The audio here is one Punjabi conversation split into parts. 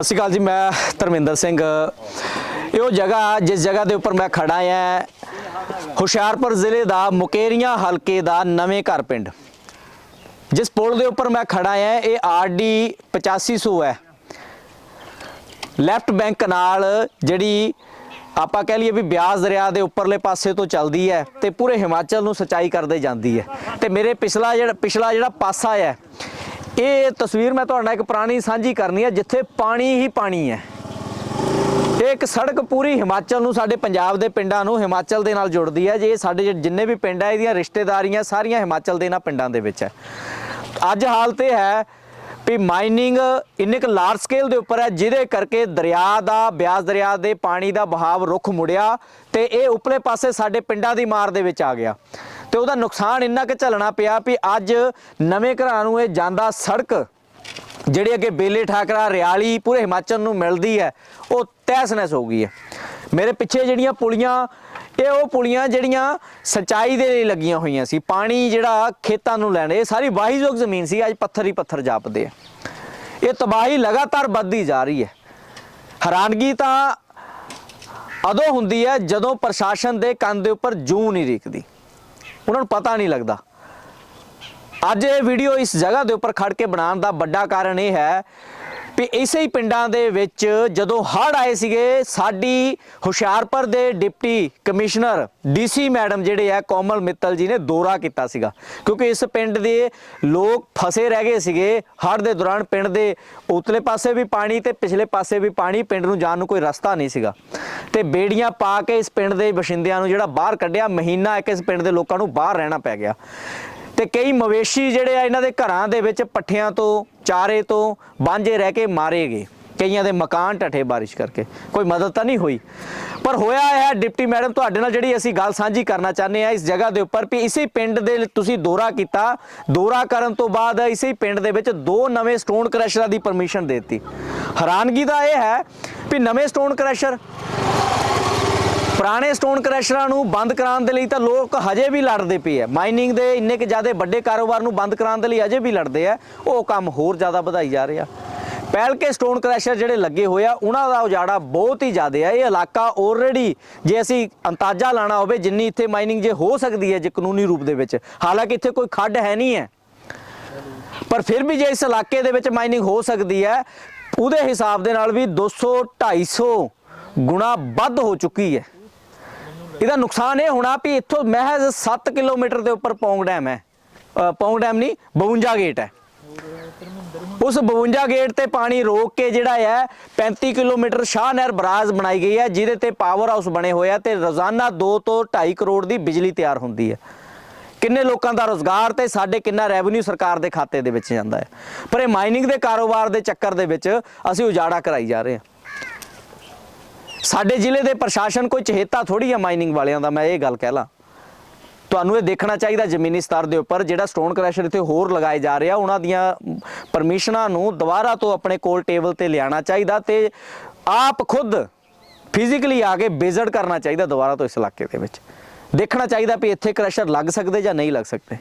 ਸਤਿ ਸ਼੍ਰੀ ਅਕਾਲ ਜੀ, ਮੈਂ ਧਰਮਿੰਦਰ ਸਿੰਘ। ਇਹ ਉਹ ਜਗ੍ਹਾ, ਜਿਸ ਜਗ੍ਹਾ ਦੇ ਉੱਪਰ ਮੈਂ ਖੜਾ ਹਾਂ, ਹੁਸ਼ਿਆਰਪੁਰ ਜ਼ਿਲ੍ਹੇ ਦਾ ਮੁਕੇਰੀਆਂ ਹਲਕੇ ਦਾ ਨਵੇਂ ਘਰ ਪਿੰਡ। ਜਿਸ ਪੁਲ ਦੇ ਉੱਪਰ ਮੈਂ ਖੜਾ ਹਾਂ, ਇਹ ਆਰਡੀ 8500 ਹੈ। ਲੈਫਟ ਬੈਂਕ ਨਾਲ ਜਿਹੜੀ ਆਪਾਂ ਕਹਿ ਲਈਏ ਵੀ ਬਿਆਸ ਦਰਿਆ ਦੇ ਉੱਪਰਲੇ ਪਾਸੇ ਤੋਂ ਚੱਲਦੀ ਹੈ ਤੇ ਪੂਰੇ ਹਿਮਾਚਲ ਨੂੰ ਸਿੰਚਾਈ ਕਰਦੇ ਜਾਂਦੀ ਹੈ। ਤੇ ਮੇਰੇ ਪਿਛਲਾ ਜਿਹੜਾ ਪਿਛਲਾ ਜਿਹੜਾ ਪਾਸਾ ਹੈ ਇਹ ਤਸਵੀਰ ਮੈਂ ਤੁਹਾਡੇ ਨਾਲ ਇੱਕ ਪੁਰਾਣੀ ਸਾਂਝੀ ਕਰਨੀ ਹੈ, ਜਿੱਥੇ ਪਾਣੀ ਹੀ ਪਾਣੀ ਹੈ। ਇਹ ਇੱਕ ਸੜਕ ਪੂਰੀ ਹਿਮਾਚਲ ਨੂੰ, ਸਾਡੇ ਪੰਜਾਬ ਦੇ ਪਿੰਡਾਂ ਨੂੰ ਹਿਮਾਚਲ ਦੇ ਨਾਲ ਜੋੜਦੀ ਹੈ। ਜੇ ਸਾਡੇ ਜਿਹੜੇ ਜਿੰਨੇ ਵੀ ਪਿੰਡ ਹੈ, ਇਹਦੀਆਂ ਰਿਸ਼ਤੇਦਾਰੀਆਂ ਸਾਰੀਆਂ ਹਿਮਾਚਲ ਦੇ ਇਹਨਾਂ ਪਿੰਡਾਂ ਦੇ ਵਿੱਚ ਹੈ। ਅੱਜ ਹਾਲਤ ਇਹ ਹੈ ਵੀ ਮਾਈਨਿੰਗ ਇੰਨੇ ਕੁ ਲਾਰਜ ਸਕੇਲ ਦੇ ਉੱਪਰ ਹੈ, ਜਿਹਦੇ ਕਰਕੇ ਦਰਿਆ ਦਾ, ਬਿਆਸ ਦਰਿਆ ਦੇ ਪਾਣੀ ਦਾ ਬਹਾਵ ਰੁੱਖ ਮੁੜਿਆ ਤੇ ਇਹ ਉਪਲੇ ਪਾਸੇ ਸਾਡੇ ਪਿੰਡਾਂ ਦੀ ਮਾਰ ਦੇ ਵਿੱਚ ਆ ਗਿਆ। ਤੇ ਉਹਦਾ ਨੁਕਸਾਨ ਇੰਨਾ ਕੁ ਝੱਲਣਾ ਪਿਆ ਵੀ ਅੱਜ ਨਵੇਂ ਘਰਾਂ ਨੂੰ ਇਹ ਜਾਂਦਾ ਸੜਕ, ਜਿਹੜੀ ਅੱਗੇ ਬੇਲੇ ਠਾਕਰਾ, ਰਿਆਲੀ, ਪੂਰੇ ਹਿਮਾਚਲ ਨੂੰ ਮਿਲਦੀ ਹੈ, ਉਹ ਤਹਿਸ-ਨਹਿਸ ਹੋ ਗਈ ਹੈ। ਮੇਰੇ ਪਿੱਛੇ ਜਿਹੜੀਆਂ ਪੁਲੀਆਂ, ਇਹ ਉਹ ਪੁਲੀਆਂ ਜਿਹੜੀਆਂ ਸਿੰਚਾਈ ਦੇ ਲਈ ਲੱਗੀਆਂ ਹੋਈਆਂ ਸੀ, ਪਾਣੀ ਜਿਹੜਾ ਖੇਤਾਂ ਨੂੰ ਲੈਣ, ਇਹ ਸਾਰੀ ਵਾਹੀਯੋਗ ਜ਼ਮੀਨ ਸੀ, ਅੱਜ ਪੱਥਰ ਹੀ ਪੱਥਰ ਜਾਪਦੇ ਆ। ਇਹ ਤਬਾਹੀ ਲਗਾਤਾਰ ਵੱਧਦੀ ਜਾ ਰਹੀ ਹੈ। ਹੈਰਾਨਗੀ ਤਾਂ ਅਦੋਂ ਹੁੰਦੀ ਹੈ ਜਦੋਂ ਪ੍ਰਸ਼ਾਸਨ ਦੇ ਕੰਨ ਦੇ ਉੱਪਰ ਜੂੰ ਨਹੀਂ ਰੀਕਦੀ। ਉਹਨਾਂ ਨੂੰ ਪਤਾ ਨਹੀਂ ਲੱਗਦਾ। ਅੱਜ ਇਹ ਵੀਡੀਓ ਇਸ ਜਗ੍ਹਾ ਦੇ ਉੱਪਰ ਖੜ ਕੇ ਬਣਾਉਣ ਦਾ ਵੱਡਾ ਕਾਰਨ ਇਹ ਹੈ ਵੀ ਇਸੇ ਹੀ ਪਿੰਡਾਂ ਦੇ ਵਿੱਚ ਜਦੋਂ ਹੜ੍ਹ ਆਏ ਸੀਗੇ, ਸਾਡੀ ਹੁਸ਼ਿਆਰਪੁਰ ਦੇ ਡਿਪਟੀ ਕਮਿਸ਼ਨਰ ਡੀਸੀ ਮੈਡਮ ਜਿਹੜੇ ਆ, ਕੋਮਲ ਮਿੱਤਲ ਜੀ ਨੇ ਦੌਰਾ ਕੀਤਾ ਸੀਗਾ। ਕਿਉਂਕਿ ਇਸ ਪਿੰਡ ਦੇ ਲੋਕ ਫਸੇ ਰਹਿ ਗਏ ਸੀਗੇ। ਹੜ੍ਹ ਦੇ ਦੌਰਾਨ ਪਿੰਡ ਦੇ ਉਤਲੇ ਪਾਸੇ ਵੀ ਪਾਣੀ ਤੇ ਪਿਛਲੇ ਪਾਸੇ ਵੀ ਪਾਣੀ, ਪਿੰਡ ਨੂੰ ਜਾਣ ਨੂੰ ਕੋਈ ਰਸਤਾ ਨਹੀਂ ਸੀਗਾ। ਤੇ ਬੇੜੀਆਂ ਪਾ ਕੇ ਇਸ ਪਿੰਡ ਦੇ ਵਸਿੰਦਿਆਂ ਨੂੰ ਜਿਹੜਾ ਬਾਹਰ ਕੱਢਿਆ, ਮਹੀਨਾ ਇੱਕ ਇਸ ਪਿੰਡ ਦੇ ਲੋਕਾਂ ਨੂੰ ਬਾਹਰ ਰਹਿਣਾ ਪੈ ਗਿਆ। ਤੇ ਕਈ ਮਵੇਸ਼ੀ ਜਿਹੜੇ ਆ ਇਹਨਾਂ ਦੇ ਘਰਾਂ ਦੇ ਵਿੱਚ ਪੱਠਿਆਂ ਤੋਂ, ਚਾਰੇ ਤੋਂ ਬਾਂਝੇ ਰਹਿ ਕੇ ਮਾਰੇ ਗਏ। ਕਈਆਂ ਦੇ ਮਕਾਨ ਟੱਠੇ ਬਾਰਿਸ਼ ਕਰਕੇ। ਕੋਈ ਮਦਦ ਤਾਂ ਨਹੀਂ ਹੋਈ। ਪਰ ਹੋਇਆ ਹੈ, ਡਿਪਟੀ ਮੈਡਮ ਤੁਹਾਡੇ ਨਾਲ ਜਿਹੜੀ ਅਸੀਂ ਗੱਲ ਸਾਂਝੀ ਕਰਨਾ ਚਾਹੁੰਦੇ ਆ ਇਸ ਜਗ੍ਹਾ ਦੇ ਉੱਪਰ ਵੀ ਇਸੇ ਪਿੰਡ ਦੇ ਤੁਸੀਂ ਦੌਰਾ ਕੀਤਾ। ਦੌਰਾ ਕਰਨ ਤੋਂ ਬਾਅਦ ਇਸੇ ਪਿੰਡ ਦੇ ਵਿੱਚ ਦੋ ਨਵੇਂ ਸਟੋਨ ਕ੍ਰੈਸ਼ਰਾਂ ਦੀ ਪਰਮਿਸ਼ਨ ਦੇ ਦਿੱਤੀ। ਹੈਰਾਨਗੀ ਦਾ ਇਹ ਹੈ ਵੀ ਨਵੇਂ ਸਟੋਨ ਕ੍ਰੈਸ਼ਰ ਪੁਰਾਣੇ ਸਟੋਨ ਕ੍ਰੈਸ਼ਰਾਂ ਨੂੰ ਬੰਦ ਕਰਾਉਣ ਦੇ ਲਈ ਤਾਂ ਲੋਕ ਹਜੇ ਵੀ ਲੜਦੇ ਪਏ ਆ। ਮਾਈਨਿੰਗ ਦੇ ਇੰਨੇ ਕਿ ਜ਼ਿਆਦਾ ਵੱਡੇ ਕਾਰੋਬਾਰ ਨੂੰ ਬੰਦ ਕਰਾਉਣ ਦੇ ਲਈ ਹਜੇ ਵੀ ਲੜਦੇ ਆ। ਉਹ ਕੰਮ ਹੋਰ ਜ਼ਿਆਦਾ ਵਧਾਈ ਜਾ ਰਿਹਾ। ਪਹਿਲ ਕੇ ਸਟੋਨ ਕ੍ਰੈਸ਼ਰ ਜਿਹੜੇ ਲੱਗੇ ਹੋਏ ਆ, ਉਹਨਾਂ ਦਾ ਉਜਾੜਾ ਬਹੁਤ ਹੀ ਜ਼ਿਆਦਾ ਹੈ ਇਹ ਇਲਾਕਾ ਆਲਰੇਡੀ ਜੇ ਅਸੀਂ ਅੰਦਾਜ਼ਾ ਲਾਣਾ ਹੋਵੇ, ਜਿੰਨੀ ਇੱਥੇ ਮਾਈਨਿੰਗ ਜੇ ਹੋ ਸਕਦੀ ਹੈ ਜੇ ਕਾਨੂੰਨੀ ਰੂਪ ਦੇ ਵਿੱਚ। ਹਾਲਾਂਕਿ ਇੱਥੇ ਕੋਈ ਖੱਡ ਹੈ ਨਹੀਂ ਹੈ। ਪਰ ਫਿਰ ਵੀ ਜੇ ਇਸ ਇਲਾਕੇ ਦੇ ਵਿੱਚ ਮਾਈਨਿੰਗ ਹੋ ਸਕਦੀ ਹੈ, ਉਹਦੇ ਹਿਸਾਬ ਦੇ ਨਾਲ ਵੀ 200 250 ਗੁਣਾ ਵੱਧ ਹੋ ਚੁੱਕੀ ਹੈ। ਇਹਦਾ ਨੁਕਸਾਨ ਇਹ ਹੋਣਾ ਵੀ ਇੱਥੋਂ ਮਹਿਜ਼ 7 ਕਿਲੋਮੀਟਰ ਦੇ ਉੱਪਰ ਪੌਂਗ ਡੈਮ ਹੈ। ਪੌਂਗ ਡੈਮ ਨਹੀਂ 52 ਗੇਟ ਹੈ। ਉਸ 52 ਗੇਟ ਤੇ ਪਾਣੀ ਰੋਕ ਕੇ ਜਿਹੜਾ ਹੈ 35 ਕਿਲੋਮੀਟਰ ਸ਼ਾਹ ਨਹਿਰ ਬਰਾਜ ਬਣਾਈ ਗਈ ਹੈ, ਜਿਹਦੇ ਤੇ ਪਾਵਰ ਹਾਊਸ ਬਣੇ ਹੋਏ ਆ ਤੇ ਰੋਜ਼ਾਨਾ 2 ਤੋਂ 2.5 ਕਰੋੜ ਦੀ ਬਿਜਲੀ ਤਿਆਰ ਹੁੰਦੀ ਹੈ। ਕਿੰਨੇ ਲੋਕਾਂ ਦਾ ਰੋਜ਼ਗਾਰ ਤੇ ਸਾਡੇ ਕਿੰਨਾ ਰੈਵਨਿਊ ਸਰਕਾਰ ਦੇ ਖਾਤੇ ਦੇ ਵਿੱਚ ਜਾਂਦਾ ਹੈ। ਪਰ ਇਹ ਮਾਈਨਿੰਗ ਦੇ ਕਾਰੋਬਾਰ ਦੇ ਚੱਕਰ ਦੇ ਵਿੱਚ ਅਸੀਂ ਉਜਾੜਾ ਕਰਾਈ ਜਾ ਰਹੇ ਹਾਂ। ਸਾਡੇ ਜ਼ਿਲ੍ਹੇ ਦੇ ਪ੍ਰਸ਼ਾਸਨ ਕੋਈ ਚਹੇਤਾ ਥੋੜੀ ਆ ਮਾਈਨਿੰਗ ਵਾਲਿਆਂ ਦਾ, ਮੈਂ ਇਹ ਗੱਲ ਕਹਿ ਲਾਂ। ਤੁਹਾਨੂੰ ਇਹ ਦੇਖਣਾ ਚਾਹੀਦਾ ਜ਼ਮੀਨੀ ਸਤਰ ਦੇ ਉੱਪਰ, ਜਿਹੜਾ ਸਟੋਨ ਕ੍ਰੈਸ਼ਰ ਇੱਥੇ ਹੋਰ ਲਗਾਏ ਜਾ ਰਿਹਾ ਉਹਨਾਂ ਦੀਆਂ ਪਰਮਿਸ਼ਨਾਂ ਨੂੰ ਦੁਬਾਰਾ ਤੋਂ ਆਪਣੇ ਕੋਲ ਟੇਬਲ ਤੇ ਲਿਆਉਣਾ ਚਾਹੀਦਾ ਤੇ ਆਪ ਖੁਦ ਫਿਜ਼ੀਕਲੀ ਆ ਕੇ ਵਿਜ਼ਿਟ ਕਰਨਾ ਚਾਹੀਦਾ ਦੁਬਾਰਾ ਤੋਂ ਇਸ ਇਲਾਕੇ ਦੇ ਵਿੱਚ। ਦੇਖਣਾ ਚਾਹੀਦਾ ਵੀ ਇੱਥੇ ਕ੍ਰੈਸ਼ਰ ਲੱਗ ਸਕਦੇ ਜਾਂ ਨਹੀਂ ਲੱਗ ਸਕਦੇ।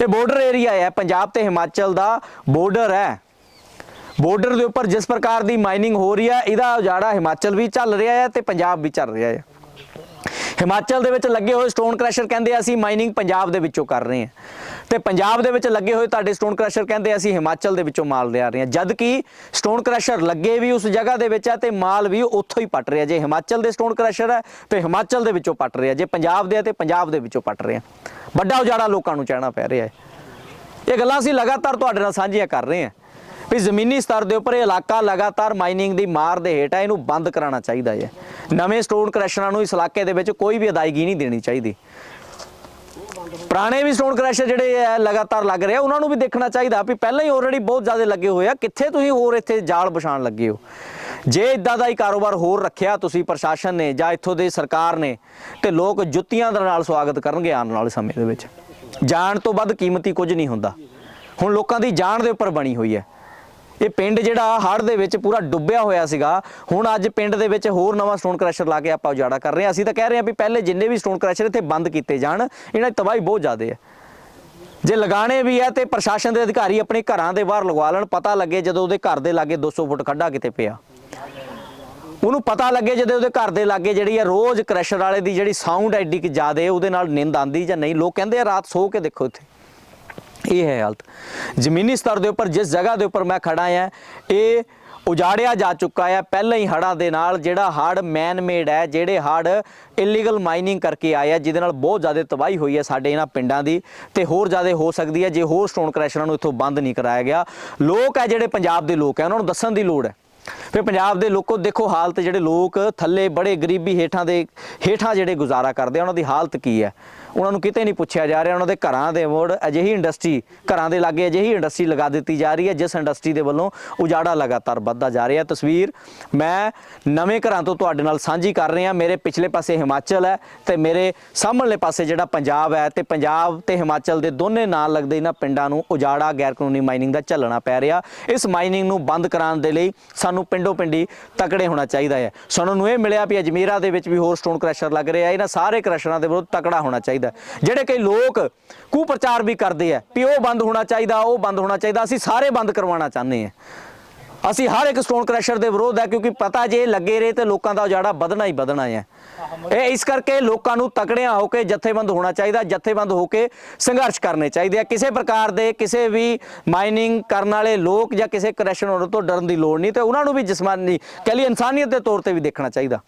ਇਹ ਬਾਰਡਰ ਏਰੀਆ ਹੈ, ਪੰਜਾਬ ਤੇ ਹਿਮਾਚਲ ਦਾ ਬਾਰਡਰ ਹੈ। ਬਾਰਡਰ ਦੇ ਉੱਪਰ ਜਿਸ ਪ੍ਰਕਾਰ ਦੀ ਮਾਈਨਿੰਗ ਹੋ ਰਹੀ ਹੈ, ਇਹਦਾ ਉਜਾੜਾ ਹਿਮਾਚਲ ਵੀ ਚੱਲ ਰਿਹਾ ਹੈ ਤੇ ਪੰਜਾਬ ਵੀ ਚੱਲ ਰਿਹਾ ਹੈ। ਹਿਮਾਚਲ ਦੇ ਵਿੱਚ ਲੱਗੇ ਹੋਏ ਸਟੋਨ ਕ੍ਰੈਸ਼ਰ ਕਹਿੰਦੇ ਅਸੀਂ ਮਾਈਨਿੰਗ ਪੰਜਾਬ ਦੇ ਵਿੱਚੋਂ ਕਰ ਰਹੇ ਹਾਂ। ਤੇ ਪੰਜਾਬ ਦੇ ਵਿੱਚ ਲੱਗੇ ਹੋਏ ਤੁਹਾਡੇ ਸਟੋਨ ਕ੍ਰੈਸ਼ਰ ਕਹਿੰਦੇ ਅਸੀਂ ਹਿਮਾਚਲ ਦੇ ਵਿੱਚੋਂ ਮਾਲ ਲਿਆ ਰਹੇ ਹਾਂ। ਜਦ ਕਿ ਸਟੋਨ ਕ੍ਰੈਸ਼ਰ ਲੱਗੇ ਵੀ ਉਸ ਜਗ੍ਹਾ ਦੇ ਵਿੱਚ ਆ ਤੇ ਮਾਲ ਵੀ ਉੱਥੋਂ ਹੀ ਪਟ ਰਿਹਾ। ਜੇ ਹਿਮਾਚਲ ਦੇ ਸਟੋਨ ਕ੍ਰੈਸ਼ਰ ਹੈ, ਤੇ ਹਿਮਾਚਲ ਦੇ ਵਿੱਚੋਂ ਪਟ ਰਿਹਾ। ਜੇ ਪੰਜਾਬ ਦੇ ਆ ਤੇ ਪੰਜਾਬ ਦੇ ਵਿੱਚੋਂ ਪਟ ਰਿਹਾ। ਵੱਡਾ ਉਜਾੜਾ ਲੋਕਾਂ ਨੂੰ ਚਾਹਣਾ ਪੈ ਰਿਹਾ ਹੈ। ਇਹ ਗੱਲਾਂ ਅਸੀਂ ਲਗਾਤਾਰ ਤੁਹਾਡੇ ਨਾਲ ਸਾਂਝੀਆਂ ਕਰ ਰਹੇ ਹਾਂ। ਵੀ ਜ਼ਮੀਨੀ ਸਤਰ ਦੇ ਉੱਪਰ ਇਹ ਇਲਾਕਾ ਲਗਾਤਾਰ ਮਾਈਨਿੰਗ ਦੀ ਮਾਰ ਦੇ ਹੇਠ ਹੈ ਇਹਨੂੰ ਬੰਦ ਕਰਾਉਣਾ ਚਾਹੀਦਾ ਹੈ। ਨਵੇਂ ਸਟੋਨ ਕ੍ਰੈਸ਼ਰਾਂ ਨੂੰ ਇਸ ਇਲਾਕੇ ਦੇ ਵਿੱਚ ਕੋਈ ਵੀ ਅਦਾਇਗੀ ਨਹੀਂ ਦੇਣੀ ਚਾਹੀਦੀ। ਪੁਰਾਣੇ ਵੀ ਸਟੋਨ ਕ੍ਰੈਸ਼ਰ ਜਿਹੜੇ ਹੈ ਲਗਾਤਾਰ ਲੱਗ ਰਹੇ ਆ, ਉਹਨਾਂ ਨੂੰ ਵੀ ਦੇਖਣਾ ਚਾਹੀਦਾ ਵੀ ਪਹਿਲਾਂ ਹੀ ਆਲਰੇਡੀ ਬਹੁਤ ਜ਼ਿਆਦਾ ਲੱਗੇ ਹੋਏ ਆ। ਕਿੱਥੇ ਤੁਸੀਂ ਹੋਰ ਇੱਥੇ ਜਾਲ ਵਿਛਾਣ ਲੱਗੇ ਹੋ? ਜੇ ਇਦਾਂ ਦਾ ਹੀ ਕਾਰੋਬਾਰ ਹੋਰ ਰੱਖਿਆ ਤੁਸੀਂ ਪ੍ਰਸ਼ਾਸਨ ਨੇ ਜਾਂ ਇੱਥੋਂ ਦੇ ਸਰਕਾਰ ਨੇ, ਤੇ ਲੋਕ ਜੁੱਤੀਆਂ ਦੇ ਨਾਲ ਸਵਾਗਤ ਕਰਨਗੇ ਆਉਣ ਵਾਲੇ ਸਮੇਂ ਦੇ ਵਿੱਚ। ਜਾਣ ਤੋਂ ਵੱਧ ਕੀਮਤੀ ਕੁਝ ਨਹੀਂ ਹੁੰਦਾ। ਹੁਣ ਲੋਕਾਂ ਦੀ ਜਾਨ ਦੇ ਉੱਪਰ ਬਣੀ ਹੋਈ ਹੈ। ਇਹ ਪਿੰਡ ਜਿਹੜਾ ਹੜ੍ਹ ਦੇ ਵਿੱਚ ਪੂਰਾ ਡੁੱਬਿਆ ਹੋਇਆ ਸੀਗਾ। ਹੁਣ ਅੱਜ ਪਿੰਡ ਦੇ ਵਿੱਚ ਹੋਰ ਨਵਾਂ ਸਟੋਨ ਕ੍ਰੈਸ਼ਰ ਲਾ ਕੇ ਆਪਾਂ ਉਜਾੜਾ ਕਰ ਰਹੇ ਹਾਂ। ਅਸੀਂ ਤਾਂ ਕਹਿ ਰਹੇ ਹਾਂ ਵੀ ਪਹਿਲੇ ਜਿੰਨੇ ਵੀ ਸਟੋਨ ਕ੍ਰੈਸ਼ਰ ਇੱਥੇ ਬੰਦ ਕੀਤੇ ਜਾਣ, ਇਹਨਾਂ ਦੀ ਤਬਾਹੀ ਬਹੁਤ ਜ਼ਿਆਦਾ ਹੈ। ਜੇ ਲਗਾਣੇ ਵੀ ਹੈ ਤੇ ਪ੍ਰਸ਼ਾਸਨ ਦੇ ਅਧਿਕਾਰੀ ਆਪਣੇ ਘਰਾਂ ਦੇ ਬਾਹਰ ਲਗਵਾ ਲੈਣ, ਪਤਾ ਲੱਗੇ ਜਦੋਂ ਉਹਦੇ ਘਰ ਦੇ ਲਾਗੇ 200 ਫੁੱਟ ਖੱਡਾ ਕਿਤੇ ਪਿਆ। ਉਹਨੂੰ ਪਤਾ ਲੱਗੇ ਜਦੋਂ ਉਹਦੇ ਘਰ ਦੇ ਲਾਗੇ ਜਿਹੜੀ ਆ ਰੋਜ਼ ਕ੍ਰੈਸ਼ਰ ਵਾਲੇ ਦੀ ਜਿਹੜੀ ਸਾਊਂਡ ਐਡੀ ਕਿ ਜ਼ਿਆਦੇ ਉਹਦੇ ਨਾਲ ਨਿੰਦ ਆਂਦੀ ਜਾਂ ਨਹੀਂ, ਲੋਕ ਕਹਿੰਦੇ ਆ ਰਾਤ ਸੋ ਕੇ ਦੇਖੋ ਇੱਥੇ। ਇਹ ਹੈ ਹਾਲਤ। ਜ਼ਮੀਨੀ ਸਤਰ ਦੇ ਉੱਪਰ, ਜਿਸ ਜਗ੍ਹਾ ਦੇ ਉੱਪਰ ਮੈਂ ਖੜਾ ਆ ਇਹ ਉਜਾੜਿਆ ਜਾ ਚੁੱਕਾ ਹੈ। ਪਹਿਲਾਂ ਹੀ ਹੜ੍ਹਾਂ ਦੇ ਨਾਲ ਜਿਹੜਾ ਹੜ ਮੈਨ ਮੇਡ ਹੈ, ਜਿਹੜੇ ਹੜ ਇਲੀਗਲ ਮਾਈਨਿੰਗ ਕਰਕੇ ਆਏ ਆ, ਜਿਹਦੇ ਨਾਲ ਬਹੁਤ ਜ਼ਿਆਦਾ ਤਬਾਹੀ ਹੋਈ ਹੈ ਸਾਡੇ ਇਹਨਾਂ ਪਿੰਡਾਂ ਦੀ ਤੇ ਹੋਰ ਜ਼ਿਆਦਾ ਹੋ ਸਕਦੀ ਹੈ, ਜੇ ਹੋਰ ਸਟੋਨ ਕ੍ਰੈਸ਼ਰਾਂ ਨੂੰ ਇੱਥੋਂ ਬੰਦ ਨਹੀਂ ਕਰਾਇਆ ਗਿਆ। ਲੋਕ ਹੈ ਜਿਹੜੇ ਪੰਜਾਬ ਦੇ ਲੋਕ ਹੈ, ਉਹਨਾਂ ਨੂੰ ਦੱਸਣ ਦੀ ਲੋੜ ਹੈ। ਫਿਰ ਪੰਜਾਬ ਦੇ ਲੋਕੋ, ਦੇਖੋ ਹਾਲਤ ਜਿਹੜੇ ਲੋਕ ਥੱਲੇ ਬੜੇ ਗਰੀਬੀ ਹੇਠਾਂ ਦੇ ਹੇਠਾਂ ਜਿਹੜੇ ਗੁਜ਼ਾਰਾ ਕਰਦੇ ਉਹਨਾਂ ਦੀ ਹਾਲਤ ਕੀ ਹੈ? ਉਹਨਾਂ ਨੂੰ ਕਿਤੇ ਨਹੀਂ ਪੁੱਛਿਆ ਜਾ ਰਿਹਾ, ਉਹਨਾਂ ਦੇ ਘਰਾਂ ਦੇ ਮੋੜ ਅਜਿਹੀ ਇੰਡਸਟਰੀ, ਘਰਾਂ ਦੇ ਲਾਗੇ ਅਜਿਹੀ ਇੰਡਸਟਰੀ ਲਗਾ ਦਿੱਤੀ ਜਾ ਰਹੀ ਹੈ, ਜਿਸ ਇੰਡਸਟਰੀ ਦੇ ਵੱਲੋਂ ਉਜਾੜਾ ਲਗਾਤਾਰ ਵੱਧਦਾ ਜਾ ਰਿਹਾ ਤਸਵੀਰ ਮੈਂ ਨਵੇਂ ਘਰਾਂ ਤੋਂ ਤੁਹਾਡੇ ਨਾਲ ਸਾਂਝੀ ਕਰ ਰਿਹਾ, ਮੇਰੇ ਪਿਛਲੇ ਪਾਸੇ ਹਿਮਾਚਲ ਹੈ ਤੇ ਮੇਰੇ ਸਾਹਮਣੇ ਪਾਸੇ ਜਿਹੜਾ ਪੰਜਾਬ ਹੈ ਤੇ ਪੰਜਾਬ ਤੇ ਹਿਮਾਚਲ ਦੇ ਦੋਨੇ ਨਾਲ ਲੱਗਦੇ ਇਹਨਾਂ ਪਿੰਡਾਂ ਨੂੰ ਉਜਾੜਾ ਗੈਰ ਕਾਨੂੰਨੀ ਮਾਈਨਿੰਗ ਦਾ ਝੱਲਣਾ ਪੈ ਰਿਹਾ। ਇਸ ਮਾਈਨਿੰਗ ਨੂੰ ਬੰਦ ਕਰਾਉਣ ਦੇ ਲਈ ਸਾਨੂੰ ਪਿੰਡੋ ਪਿੰਡੀ ਤਕੜੇ ਹੋਣਾ ਚਾਹੀਦਾ ਹੈ। ਸਾਨੂੰ ਨੂੰ ਇਹ ਮਿਲਿਆ ਵੀ ਅਜਮੀਰਾ ਦੇ ਵਿੱਚ ਵੀ ਹੋਰ ਸਟੋਨ ਕ੍ਰੈਸ਼ਰ ਲੱਗ ਰਿਹਾ ਇਹਨਾਂ ਸਾਰੇ ਕ੍ਰੈਸ਼ਰਾਂ ਦੇ ਵਿਰੁੱਧ ਤਕੜਾ ਹੋਣਾ ਚਾਹੀਦਾ ਹੈ। ਜਿਹੜੇ ਕਈ ਲੋਕ ਕੁ ਪ੍ਰਚਾਰ ਵੀ ਕਰਦੇ ਆ ਵੀ ਉਹ ਬੰਦ ਹੋਣਾ ਚਾਹੀਦਾ, ਉਹ ਬੰਦ ਹੋਣਾ ਚਾਹੀਦਾ, ਅਸੀਂ ਸਾਰੇ ਬੰਦ ਕਰਵਾਉਣਾ ਚਾਹੁੰਦੇ ਹਾਂ। ਅਸੀਂ ਹਰ ਇੱਕ ਸਟੋਨ ਕ੍ਰੈਸ਼ਰ ਦੇ ਵਿਰੋਧ ਹੈ ਕਿਉਂਕਿ ਪਤਾ ਜੇ ਲੱਗੇ ਰਹੇ ਤੇ ਲੋਕਾਂ ਦਾ ਉਜਾੜਾ ਵਧਣਾ ਹੀ ਵਧਣਾ ਹੈ। ਇਹ ਇਸ ਕਰਕੇ ਲੋਕਾਂ ਨੂੰ ਤਕੜਿਆਂ ਹੋ ਕੇ ਜਥੇਬੰਦ ਹੋਣਾ ਚਾਹੀਦਾ, ਜਥੇਬੰਦ ਹੋ ਕੇ ਸੰਘਰਸ਼ ਕਰਨੇ ਚਾਹੀਦੇ ਆ। ਕਿਸੇ ਪ੍ਰਕਾਰ ਦੇ ਕਿਸੇ ਵੀ ਮਾਈਨਿੰਗ ਕਰਨ ਵਾਲੇ ਲੋਕ ਜਾਂ ਕਿਸੇ ਕ੍ਰੈਸ਼ਨ ਹੋਣ ਤੋਂ ਡਰਨ ਦੀ ਲੋੜ ਨਹੀਂ ਤੇ ਉਹਨਾਂ ਨੂੰ ਵੀ ਜਿਸਮਾਨੀ ਕਹਿ ਲਈ ਇਨਸਾਨੀਅਤ ਦੇ ਤੌਰ ਤੇ ਵੀ ਦੇਖਣਾ ਚਾਹੀਦਾ।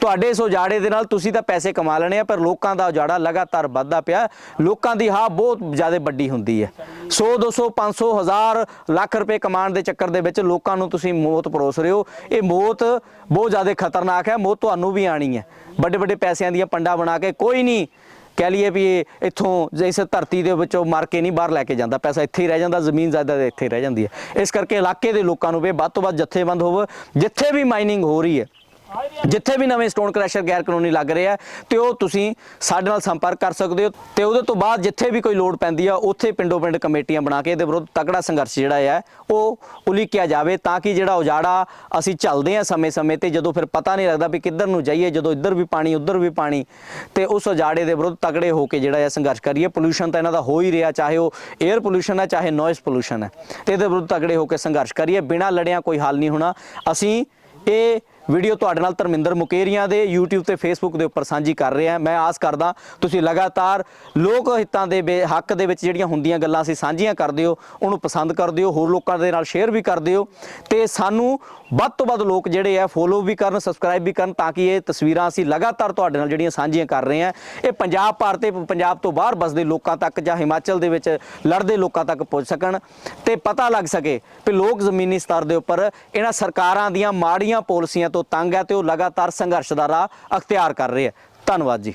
ਤੁਹਾਡੇ ਇਸ ਉਜਾੜੇ ਦੇ ਨਾਲ ਤੁਸੀਂ ਤਾਂ ਪੈਸੇ ਕਮਾ ਲੈਣੇ ਆ, ਪਰ ਲੋਕਾਂ ਦਾ ਉਜਾੜਾ ਲਗਾਤਾਰ ਵੱਧਦਾ ਪਿਆ। ਲੋਕਾਂ ਦੀ ਹਾਂ ਬਹੁਤ ਜ਼ਿਆਦਾ ਵੱਡੀ ਹੁੰਦੀ ਹੈ। 100 200 500 ਹਜ਼ਾਰ, ਲੱਖ ਰੁਪਏ ਕਮਾਉਣ ਦੇ ਚੱਕਰ ਦੇ ਵਿੱਚ ਲੋਕਾਂ ਨੂੰ ਤੁਸੀਂ ਮੌਤ ਪਰੋਸ ਰਹੇ ਹੋ। ਇਹ ਮੌਤ ਬਹੁਤ ਜ਼ਿਆਦਾ ਖਤਰਨਾਕ ਹੈ, ਮੌਤ ਤੁਹਾਨੂੰ ਵੀ ਆਣੀ ਹੈ। ਵੱਡੇ ਵੱਡੇ ਪੈਸਿਆਂ ਦੀਆਂ ਪੰਡਾ ਬਣਾ ਕੇ ਕੋਈ ਨਹੀਂ ਕਹਿ ਲਈਏ ਵੀ ਇਹ ਇੱਥੋਂ ਜੇ ਇਸ ਧਰਤੀ ਦੇ ਵਿੱਚੋਂ ਮਰ ਕੇ ਨਹੀਂ ਬਾਹਰ ਲੈ ਕੇ ਜਾਂਦਾ। ਪੈਸਾ ਇੱਥੇ ਹੀ ਰਹਿ ਜਾਂਦਾ, ਜ਼ਮੀਨ ਜਾਇਦਾਦ ਇੱਥੇ ਰਹਿ ਜਾਂਦੀ ਹੈ। ਇਸ ਕਰਕੇ ਇਲਾਕੇ ਦੇ ਲੋਕਾਂ ਨੂੰ ਵੀ ਵੱਧ ਤੋਂ ਵੱਧ ਜਥੇਬੰਦ ਹੋਵੋ, ਜਿੱਥੇ ਵੀ ਮਾਈਨਿੰਗ ਹੋ ਰਹੀ ਹੈ। ਜਿੱਥੇ ਵੀ ਨਵੇਂ ਸਟੋਨ ਕ੍ਰੈਸ਼ਰ ਗੈਰ ਕਾਨੂੰਨੀ ਲੱਗ ਰਹੇ ਆ, ਤੇ ਉਹ ਤੁਸੀਂ ਸਾਡੇ ਨਾਲ ਸੰਪਰਕ ਕਰ ਸਕਦੇ ਹੋ ਤੇ ਉਹਦੇ ਤੋਂ ਬਾਅਦ ਜਿੱਥੇ ਵੀ ਕੋਈ ਲੋੜ ਪੈਂਦੀ ਆ, ਉੱਥੇ ਪਿੰਡੋ ਪਿੰਡ ਕਮੇਟੀਆਂ ਬਣਾ ਕੇ ਇਹਦੇ ਵਿਰੁੱਧ ਤਕੜਾ ਸੰਘਰਸ਼ ਜਿਹੜਾ ਹੈ ਉਹ ਉਲੀਕਿਆ ਜਾਵੇ ਤਾਂ ਕਿ ਜਿਹੜਾ ਉਜਾੜਾ ਅਸੀਂ ਚੱਲਦੇ ਆ ਸਮੇਂ-ਸਮੇਂ ਤੇ ਜਦੋਂ ਫਿਰ ਪਤਾ ਨਹੀਂ ਲੱਗਦਾ ਵੀ ਕਿੱਧਰ ਨੂੰ ਜਾਈਏ, ਜਦੋਂ ਇੱਧਰ ਵੀ ਪਾਣੀ, ਉੱਧਰ ਵੀ ਪਾਣੀ, ਤੇ ਉਸ ਉਜਾੜੇ ਦੇ ਵਿਰੁੱਧ ਤਕੜੇ ਹੋ ਕੇ ਜਿਹੜਾ ਹੈ ਸੰਘਰਸ਼ ਕਰੀਏ। ਪੋਲੂਸ਼ਨ ਤਾਂ ਇਹਨਾਂ ਦਾ ਹੋ ਹੀ ਰਿਹਾ, ਚਾਹੇ ਉਹ 에ਅਰ ਪੋਲੂਸ਼ਨ ਹੈ ਚਾਹੇ ਨੋਇਸ ਪੋਲੂਸ਼ਨ ਹੈ ਤੇ ਇਹਦੇ ਵਿਰੁੱਧ ਤਕੜੇ ਹੋ ਕੇ ਸੰਘਰਸ਼ ਕਰੀਏ, ਬਿਨਾਂ ਲੜਿਆਂ ਕੋਈ ਹੱਲ ਨਹੀਂ ਹੋਣਾ। ਅਸੀਂ ਇਹ ਵੀਡੀਓ ਤੁਹਾਡੇ ਨਾਲ ਧਰਮਿੰਦਰ ਮੁਕੇਰੀਆਂ ਦੇ YouTube ਤੇ Facebook ਦੇ ਉੱਪਰ ਸਾਂਝੀ ਕਰ ਰਿਹਾ ਮੈਂ ਆਸ ਕਰਦਾ ਤੁਸੀਂ ਲਗਾਤਾਰ ਲੋਕ ਹਿੱਤਾਂ ਦੇ ਬੇ- ਹੱਕ ਦੇ ਵਿੱਚ ਜਿਹੜੀਆਂ ਹੁੰਦੀਆਂ ਗੱਲਾਂ ਅਸੀਂ ਸਾਂਝੀਆਂ ਕਰਦੇ ਹੋ, ਉਹਨੂੰ ਪਸੰਦ ਕਰਦੇ ਹੋ, ਹੋਰ ਲੋਕਾਂ ਦੇ ਨਾਲ ਸ਼ੇਅਰ ਵੀ ਕਰਦੇ ਹੋ ਤੇ ਸਾਨੂੰ ਵੱਧ ਤੋਂ ਵੱਧ ਲੋਕ ਜਿਹੜੇ ਆ ਫੋਲੋ ਵੀ ਕਰਨ ਸਬਸਕ੍ਰਾਈਬ ਵੀ ਕਰਨ ਤਾਂ ਕਿ ਇਹ ਤਸਵੀਰਾਂ ਅਸੀਂ ਲਗਾਤਾਰ ਤੁਹਾਡੇ ਨਾਲ ਜਿਹੜੀਆਂ ਸਾਂਝੀਆਂ ਕਰ ਰਹੇ ਹਾਂ। ਇਹ ਪੰਜਾਬ ਭਾਰਤ ਤੇ ਪੰਜਾਬ ਤੋਂ ਬਾਹਰ ਬਸਦੇ ਲੋਕਾਂ ਤੱਕ ਜਾਂ ਹਿਮਾਚਲ ਦੇ ਵਿੱਚ ਲੜਦੇ ਲੋਕਾਂ ਤੱਕ ਪਹੁੰਚ ਸਕਣ ਤੇ ਪਤਾ ਲੱਗ ਸਕੇ ਕਿ ਲੋਕ ਜ਼ਮੀਨੀ ਸਤਰ ਦੇ ਉੱਪਰ ਇਹਨਾਂ ਸਰਕਾਰਾਂ ਦੀਆਂ ਮਾੜੀਆਂ ਪਾਲਿਸੀਆਂ ਤੋਂ ਤੰਗ ਹੈ ਤੇ ਉਹ ਲਗਾਤਾਰ ਸੰਘਰਸ਼ ਦਾ ਰਾਹ ਅਖਤਿਆਰ ਕਰ ਰਹੇ ਹੈ। ਧੰਨਵਾਦ ਜੀ।